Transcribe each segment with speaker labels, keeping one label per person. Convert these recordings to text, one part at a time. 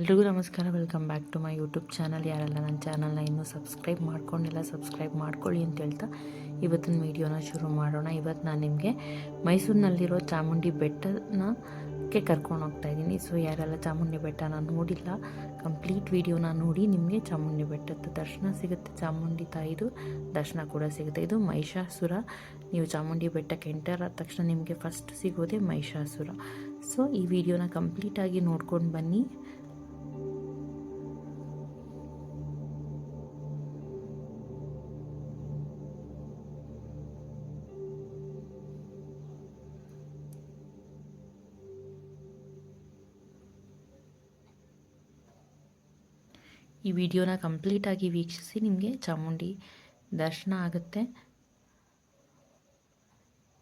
Speaker 1: ಎಲ್ರಿಗೂ ನಮಸ್ಕಾರ, welcome back to my YouTube channel. ಯಾರೆಲ್ಲ ನನ್ನ ಚಾನಲ್ನ ಇನ್ನೂ ಸಬ್ಸ್ಕ್ರೈಬ್ ಮಾಡ್ಕೊಂಡಿಲ್ಲ, ಸಬ್ಸ್ಕ್ರೈಬ್ ಮಾಡ್ಕೊಳ್ಳಿ ಅಂತ ಹೇಳ್ತಾ ಇವತ್ತಿನ ವೀಡಿಯೋನ ಶುರು ಮಾಡೋಣ. ಇವತ್ತು ನಾನು ನಿಮಗೆ ಮೈಸೂರಿನಲ್ಲಿರೋ ಚಾಮುಂಡಿ ಬೆಟ್ಟನಕ್ಕೆ ಕರ್ಕೊಂಡು ಹೋಗ್ತಾ ಇದ್ದೀನಿ. ಸೊ ಯಾರೆಲ್ಲ ಚಾಮುಂಡಿ ಬೆಟ್ಟನ ನೋಡಿಲ್ಲ ಕಂಪ್ಲೀಟ್ ವೀಡಿಯೋನ ನೋಡಿ ನಿಮಗೆ ಚಾಮುಂಡಿ ಬೆಟ್ಟದ ದರ್ಶನ ಸಿಗುತ್ತೆ. ಚಾಮುಂಡಿ ತಾಯಿದು ದರ್ಶನ ಕೂಡ ಸಿಗುತ್ತೆ. ಇದು ಮಹಿಷಾಸುರ. ನೀವು ಚಾಮುಂಡಿ ಬೆಟ್ಟಕ್ಕೆ ಎಂಟರ್ ಆದ ತಕ್ಷಣ ನಿಮಗೆ ಫಸ್ಟ್ ಸಿಗೋದೇ ಮಹಿಷಾಸುರ. ಸೊ ಈ ವಿಡಿಯೋನ ಕಂಪ್ಲೀಟಾಗಿ ನೋಡ್ಕೊಂಡು ಬನ್ನಿ. ಈ ವಿಡಿಯೋನ ಕಂಪ್ಲೀಟಾಗಿ ವೀಕ್ಷಿಸಿ ನಿಮಗೆ ಚಾಮುಂಡಿ ದರ್ಶನ ಆಗುತ್ತೆ.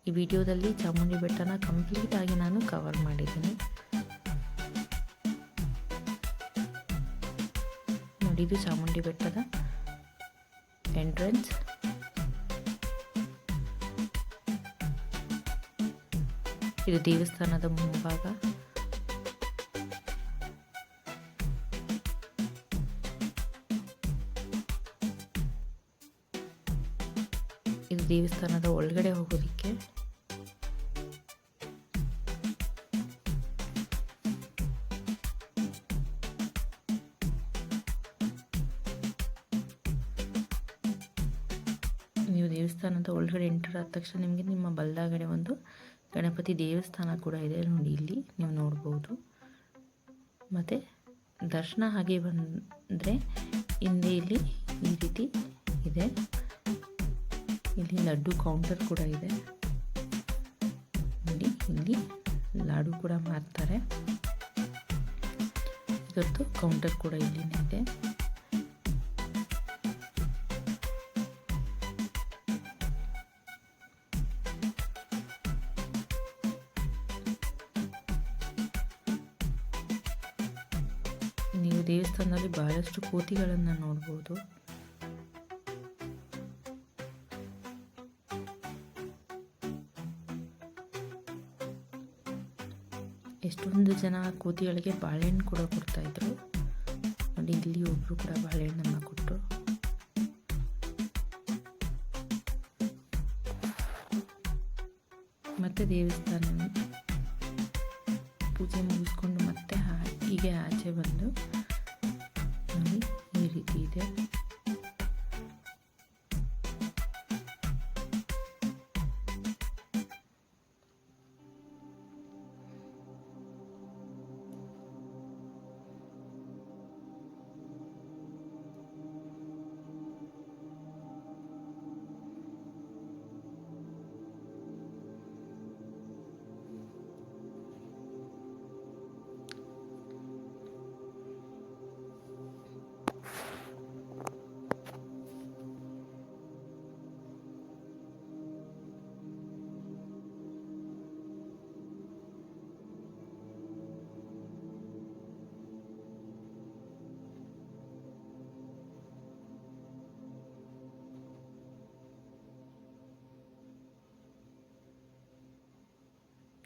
Speaker 1: ಈ ವಿಡಿಯೋದಲ್ಲಿ ಚಾಮುಂಡಿ ಬೆಟ್ಟನ ಕಂಪ್ಲೀಟಾಗಿ ನಾನು ಕವರ್ ಮಾಡಿದ್ದೀನಿ. ನೋಡಿದ್ದು ಚಾಮುಂಡಿ ಬೆಟ್ಟದ ಎಂಟ್ರೆನ್ಸ್ ಇದು ದೇವಸ್ಥಾನದ ಮುಂಭಾಗ. ದೇವಸ್ಥಾನದ ಒಳಗಡೆ ಹೋಗೋದಕ್ಕೆ. ನೀವು ದೇವಸ್ಥಾನದ ಒಳಗಡೆ ಎಂಟರ್ ಆದ ತಕ್ಷಣ ನಿಮಗೆ ನಿಮ್ಮ ಬಲ್ದಾಗಡೆ ಒಂದು ಗಣಪತಿ ದೇವಸ್ಥಾನ ಕೂಡ ಇದೆ ನೋಡಿ ಇಲ್ಲಿ, ನೀವು ನೋಡ್ಬೋದು. ಮತ್ತು ದರ್ಶನ ಹಾಗೆ ಬಂದರೆ ಹಿಂದೆ ಇಲ್ಲಿ ಈ ರೀತಿ ಇದೆ. ಇಲ್ಲಿ ಲಡ್ಡು ಕೌಂಟರ್ ಕೂಡ ಇದೆ. ನೋಡಿ, ಇಲ್ಲಿ ಲಾಡು ಕೂಡ ಮಾರ್ತಾರೆ ಇದರದ್ದು ಕೌಂಟರ್ ಕೂಡ ಇಲ್ಲಿನೇ ಇದೆ ನೀವು ದೇವಸ್ಥಾನದಲ್ಲಿ ಬಹಳಷ್ಟು ಕೋತಿಗಳನ್ನು ನೋಡ್ಬೋದು. ಎಷ್ಟೊಂದು ಜನ ಕೋತಿಗಳಿಗೆ ಬಾಳೆಹಣ್ಣು ಕೂಡ ಕೊಡ್ತಾ ಇದ್ರು. ನೋಡಿ, ಇಲ್ಲಿ ಒಬ್ಬರು ಕೂಡ ಬಾಳೆಹಣ್ಣನ್ನು ಕೊಟ್ಟರು ಮತ್ತೆ ದೇವಸ್ಥಾನ ಪೂಜೆ ಮುಗಿಸ್ಕೊಂಡು ಮತ್ತೆ ಹೀಗೆ ಆಚೆ ಬಂದು, ನೋಡಿ, ಈ ರೀತಿ ಇದೆ.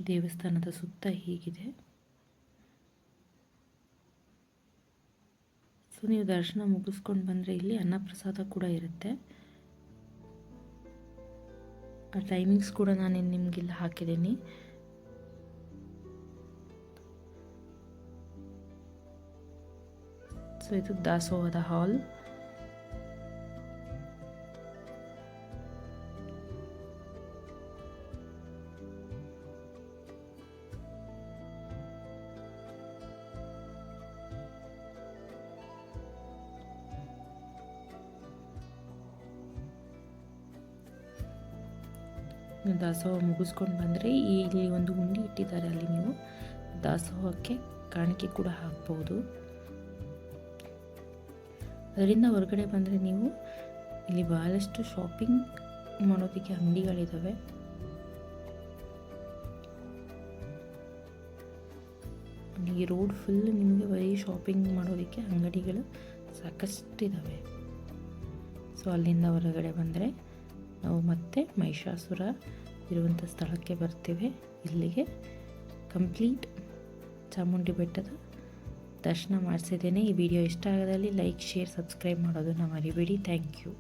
Speaker 1: ದೇವಸ್ಥಾನದ ಸುತ್ತ ಹೀಗಿದೆ. ಸೊ, ನೀವು ದರ್ಶನ ಮುಗಿಸ್ಕೊಂಡು ಬಂದರೆ ಇಲ್ಲಿ ಅನ್ನಪ್ರಸಾದ ಕೂಡ ಇರುತ್ತೆ. ಆ ಟೈಮಿಂಗ್ಸ್ ಕೂಡ ನಾನು ನಿಮಗಿಲ್ಲ ಹಾಕಿದ್ದೀನಿ. ಸೊ, ಇದು ದಾಸೋಹದ ಹಾಲ್ ದಾಸೋಹ ಮುಗಿಸ್ಕೊಂಡು ಬಂದರೆ ಇಲ್ಲಿ ಒಂದು ಉಂಡಿ ಇಟ್ಟಿದ್ದಾರೆ ಅಲ್ಲಿ ನೀವು. ದಾಸೋಹಕ್ಕೆ ಕಾಣಿಕೆ ಕೂಡ ಹಾಕ್ಬೋದು. ಅದರಿಂದ ಹೊರಗಡೆ ಬಂದರೆ ನೀವು ಇಲ್ಲಿ ಬಹಳಷ್ಟು ಶಾಪಿಂಗ್ ಮಾಡೋದಕ್ಕೆ ಅಂಗಡಿಗಳಿದ್ದಾವೆ ಈ ರೋಡ್ ಫುಲ್ ನಿಮಗೆ ಬರೀ ಶಾಪಿಂಗ್ ಮಾಡೋದಕ್ಕೆ ಅಂಗಡಿಗಳು ಸಾಕಷ್ಟಿದ್ದಾವೆ ಸೊ ಅಲ್ಲಿಂದ ಹೊರಗಡೆ ಬಂದರೆ ನಾವು ಮತ್ತೆ ಮಹಿಷಾಸುರ ಇರುವಂಥ ಸ್ಥಳಕ್ಕೆ ಬರ್ತೀವಿ. ಇಲ್ಲಿಗೆ ಕಂಪ್ಲೀಟ್ ಚಾಮುಂಡಿ ಬೆಟ್ಟದ ದರ್ಶನ ಮಾಡಿಸಿದ್ದೇನೆ. ಈ ವಿಡಿಯೋ ಇಷ್ಟ ಆಗೋದಲ್ಲಿ ಲೈಕ್, ಶೇರ್, ಸಬ್ಸ್ಕ್ರೈಬ್ ಮಾಡೋದನ್ನು ಮರಿಬೇಡಿ. Thank you.